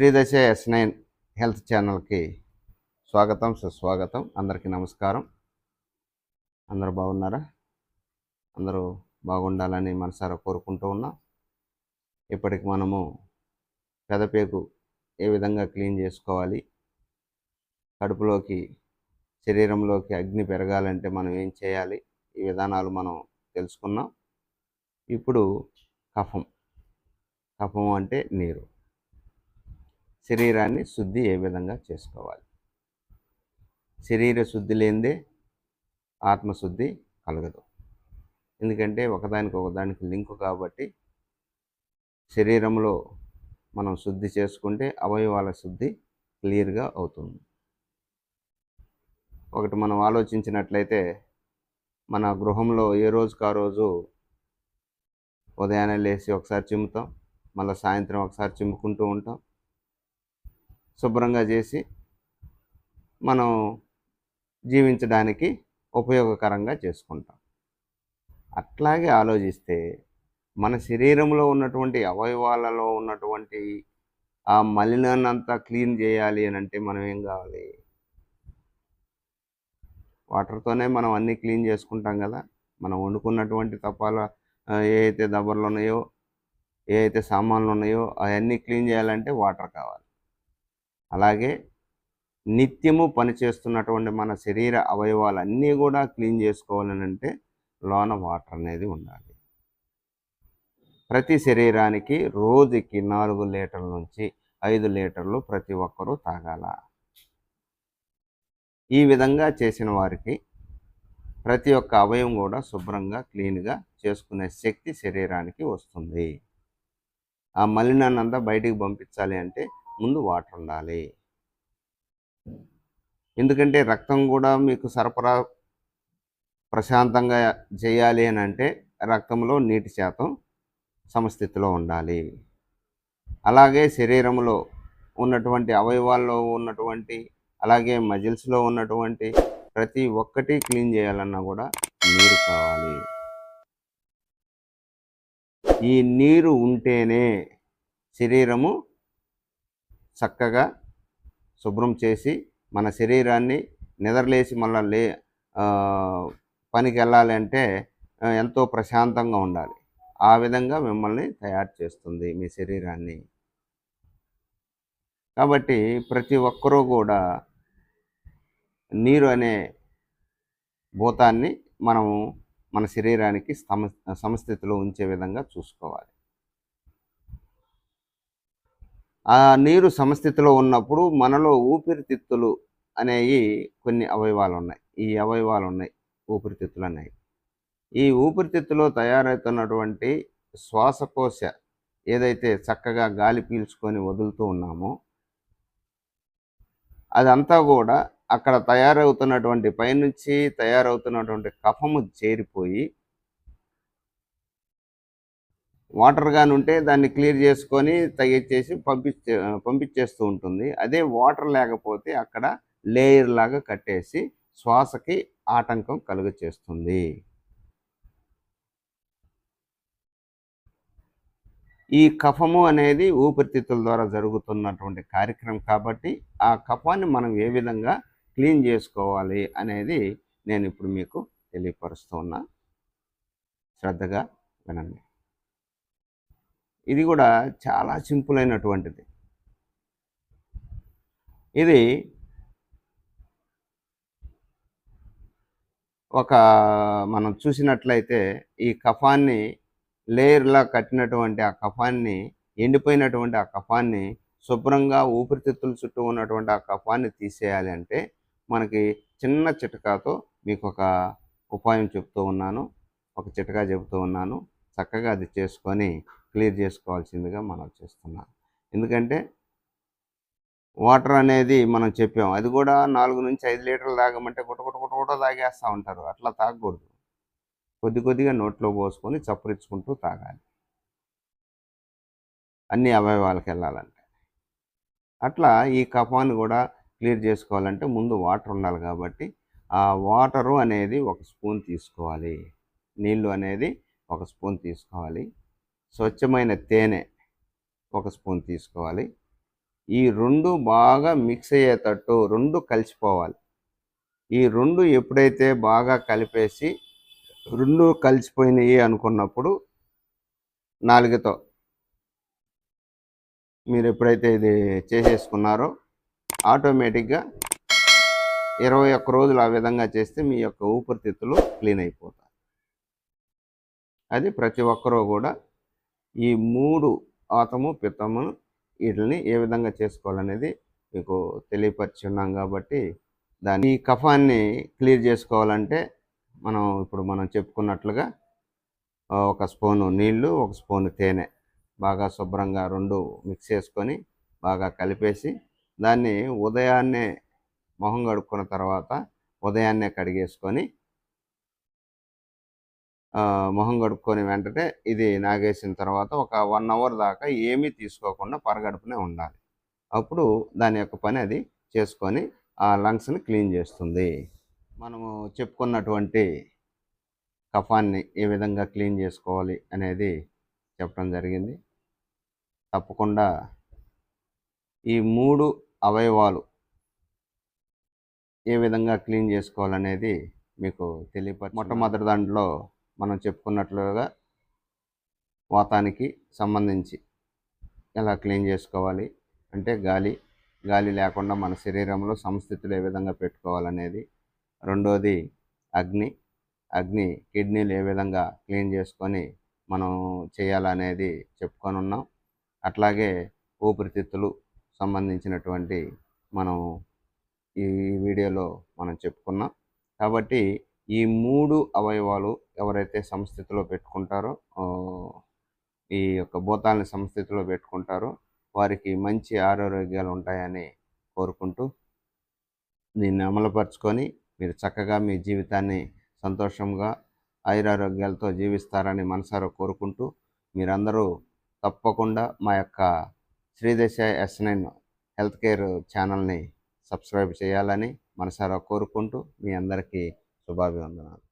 శ్రీదశ yes nine health ఛానల్కి స్వాగతం సుస్వాగతం. అందరికీ నమస్కారం. అందరూ బాగున్నారా? అందరూ బాగుండాలని మనసారా కోరుకుంటూ ఉన్నాం. ఇప్పటికి మనము పెదపేకు ఏ విధంగా క్లీన్ చేసుకోవాలి కడుపులోకి శరీరంలోకి అగ్ని పెరగాలంటే మనం ఏం చేయాలి ఈ విధానాలు మనం తెలుసుకున్నాం. ఇప్పుడు కఫం. కఫం అంటే నీరు. శరీరాన్ని శుద్ధి ఏ విధంగా చేసుకోవాలి? శరీర శుద్ధి లేనిదే ఆత్మశుద్ధి కలగదు. ఎందుకంటే ఒకదానికి ఒకదానికి లింకు కాబట్టి శరీరంలో మనం శుద్ధి చేసుకుంటే అవయవాల శుద్ధి క్లియర్గా అవుతుంది. ఒకటి మనం ఆలోచించినట్లయితే మన గృహంలో ఏ రోజుకు ఆ రోజు ఉదయాన్నే లేచి ఒకసారి చిమ్ముతాం మళ్ళీ సాయంత్రం ఒకసారి చిమ్ముకుంటూ ఉంటాం. శుభ్రంగా చేసి మనం జీవించడానికి ఉపయోగకరంగా చేసుకుంటాం. అట్లాగే ఆలోచిస్తే మన శరీరంలో ఉన్నటువంటి అవయవాలలో ఉన్నటువంటి ఆ మలినాన్ని అంతా క్లీన్ చేయాలి అని అంటే మనం ఏం కావాలి? వాటర్తోనే మనం అన్నీ క్లీన్ చేసుకుంటాం కదా. మనం వండుకున్నటువంటి తపాల ఏ అయితే దబ్బర్లు ఉన్నాయో ఏ అయితే సామాన్లు ఉన్నాయో అవన్నీ క్లీన్ చేయాలంటే వాటర్ కావాలి. అలాగే నిత్యము పనిచేస్తున్నటువంటి మన శరీర అవయవాలన్నీ కూడా క్లీన్ చేసుకోవాలని అంటే లోన వాటర్ అనేది ఉండాలి. ప్రతి శరీరానికి రోజుకి నాలుగు లీటర్ల నుంచి ఐదు లీటర్లు ప్రతి ఒక్కరూ తాగాల. ఈ విధంగా చేసిన వారికి ప్రతి ఒక్క అవయవం కూడా శుభ్రంగా క్లీన్గా చేసుకునే శక్తి శరీరానికి వస్తుంది. ఆ మలినానంతా బయటికి పంపించాలి అంటే ముందు వాటర్ ఉండాలి. ఎందుకంటే రక్తం కూడా మీకు సరఫరా ప్రశాంతంగా చేయాలి అని అంటే రక్తంలో నీటి శాతం సమస్థితిలో ఉండాలి. అలాగే శరీరంలో ఉన్నటువంటి అవయవాల్లో ఉన్నటువంటి అలాగే మజిల్స్లో ఉన్నటువంటి ప్రతి ఒక్కటి క్లీన్ చేయాలన్నా కూడా నీరు కావాలి. ఈ నీరు ఉంటేనే శరీరము చక్కగా శుభ్రం చేసి మన శరీరాన్ని నిద్రలేసి మళ్ళీ లే పనికి వెళ్ళాలి అంటే ఎంతో ప్రశాంతంగా ఉండాలి. ఆ విధంగా మిమ్మల్ని తయారు చేస్తుంది మీ శరీరాన్ని. కాబట్టి ప్రతి ఒక్కరూ కూడా నీరు అనే భూతాన్ని మనము మన శరీరానికి సమ సమస్థితిలో ఉంచే విధంగా చూసుకోవాలి. ఆ నీరు సమస్థితిలో ఉన్నప్పుడు మనలో ఊపిరితిత్తులు అనేవి కొన్ని అవయవాలు ఉన్నాయి ఈ అవయవాలు ఉన్నాయి ఊపిరితిత్తులు అనేవి ఈ ఊపిరితిత్తులో తయారవుతున్నటువంటి శ్వాసకోశ ఏదైతే చక్కగా గాలి పీల్చుకొని వదులుతూ ఉన్నామో అదంతా కూడా అక్కడ తయారవుతున్నటువంటి పైనుంచి తయారవుతున్నటువంటి కఫము చేరిపోయి వాటర్ కానీ ఉంటే దాన్ని క్లియర్ చేసుకొని తగ్గించేసి పంపించే పంపించేస్తూ ఉంటుంది. అదే వాటర్ లేకపోతే అక్కడ లేయర్ లాగా కట్టేసి శ్వాసకి ఆటంకం కలుగ చేస్తుంది ఈ కఫము అనేది ఊపిరితిత్తుల ద్వారా జరుగుతున్నటువంటి కార్యక్రమం కాబట్టి ఆ కఫాన్ని మనం ఏ విధంగా క్లీన్ చేసుకోవాలి అనేది నేను ఇప్పుడు మీకు తెలియపరుస్తూ ఉన్నా. శ్రద్ధగా వినండి. ఇది కూడా చాలా సింపుల్ అయినటువంటిది. ఇది ఒక మనం చూసినట్లయితే ఈ కఫాన్ని లేయర్లా కట్టినటువంటి ఆ కఫాన్ని ఎండిపోయినటువంటి ఆ కఫాన్ని శుభ్రంగా ఊపిరితిత్తుల చుట్టూ ఉన్నటువంటి ఆ కఫాన్ని తీసేయాలి అంటే మనకి చిన్న చిటకాతో మీకు ఒక ఉపాయం చెప్తూ ఉన్నాను. ఒక చిటకా చెబుతూ ఉన్నాను. చక్కగా అది చేసుకొని క్లియర్ చేసుకోవాల్సిందిగా మనం చేస్తున్నాం. ఎందుకంటే వాటర్ అనేది మనం చెప్పాం అది కూడా నాలుగు నుంచి ఐదు లీటర్లు తాగమంటే గుట గుట గుట గుట తాగేస్తూ ఉంటారు. అట్లా తాగకూడదు. కొద్ది కొద్దిగా నోట్లో పోసుకొని చప్పరించుకుంటూ తాగాలి. అన్ని అవయవాలకు వెళ్ళాలంటే. అట్లా ఈ కఫాన్ని కూడా క్లియర్ చేసుకోవాలంటే ముందు వాటర్ ఉండాలి కాబట్టి ఆ వాటరు అనేది ఒక స్పూన్ తీసుకోవాలి. నీళ్ళు అనేది ఒక స్పూన్ తీసుకోవాలి. స్వచ్ఛమైన తేనె ఒక స్పూన్ తీసుకోవాలి. ఈ రెండు బాగా మిక్స్ అయ్యేటట్టు రెండు కలిసిపోవాలి. ఈ రెండు ఎప్పుడైతే బాగా కలిపేసి రెండు కలిసిపోయినాయి అనుకున్నప్పుడు నాలుగుతో మీరు ఎప్పుడైతే ఇది చేసేసుకున్నారో ఆటోమేటిక్గా ఇరవై ఒక్క రోజులు ఆ విధంగా చేస్తే మీ యొక్క ఊపిరితిత్తులు క్లీన్ అయిపోతాయి. అది ప్రతి ఒక్కరూ కూడా ఈ మూడు ఆతము పిత్తమును వీటిని ఏ విధంగా చేసుకోవాలనేది మీకు తెలియపరిచి ఉన్నాం కాబట్టి దాని ఈ కఫాన్ని క్లియర్ చేసుకోవాలంటే మనం ఇప్పుడు మనం చెప్పుకున్నట్లుగా ఒక స్పూను నీళ్ళు ఒక స్పూను తేనె బాగా శుభ్రంగా రెండు మిక్స్ చేసుకొని బాగా కలిపేసి దాన్ని ఉదయాన్నే మొహం కడుక్కున్న తర్వాత ఉదయాన్నే కడిగేసుకొని మొహం కడుక్కొని వెంటనే ఇది నాగేసిన తర్వాత ఒక వన్ అవర్ దాకా ఏమీ తీసుకోకుండా పరగడుపునే ఉండాలి. అప్పుడు దాని యొక్క పని అది చేసుకొని ఆ లంగ్స్ని క్లీన్ చేస్తుంది. మనము చెప్పుకున్నటువంటి కఫాన్ని ఏ విధంగా క్లీన్ చేసుకోవాలి అనేది చెప్పడం జరిగింది. తప్పకుండా ఈ మూడు అవయవాలు ఏ విధంగా క్లీన్ చేసుకోవాలనేది మీకు తెలియప మొట్టమొదటి దాంట్లో మనం చెప్పుకున్నట్లుగా వాతానికి సంబంధించి ఎలా క్లీన్ చేసుకోవాలి? అంటే గాలి గాలి లేకుండా మన శరీరంలో సంస్థితులు ఏ విధంగా పెట్టుకోవాలనేది. రెండోది అగ్ని అగ్ని కిడ్నీలు ఏ విధంగా క్లీన్ చేసుకొని మనం చేయాలనేది చెప్పుకొని ఉన్నాం అట్లాగే ఊపిరితిత్తులు సంబంధించినటువంటి మనం ఈ వీడియోలో మనం చెప్పుకున్నాం. కాబట్టి ఈ మూడు అవయవాలు ఎవరైతే సంస్థితిలో పెట్టుకుంటారో ఈ యొక్క భూతాలని సంస్థితిలో పెట్టుకుంటారో వారికి మంచి ఆరోగ్యాలు ఉంటాయని కోరుకుంటూ దీన్ని అమలుపరుచుకొని మీరు చక్కగా మీ జీవితాన్ని సంతోషంగా ఐరారోగ్యాలతో జీవిస్తారని మనసారా కోరుకుంటూ మీరందరూ తప్పకుండా మా యొక్క శ్రీదశ ఎస్ హెల్త్ కేర్ ఛానల్ని సబ్స్క్రైబ్ చేయాలని మనసారా కోరుకుంటూ మీ అందరికీ శుభాభివందనాలు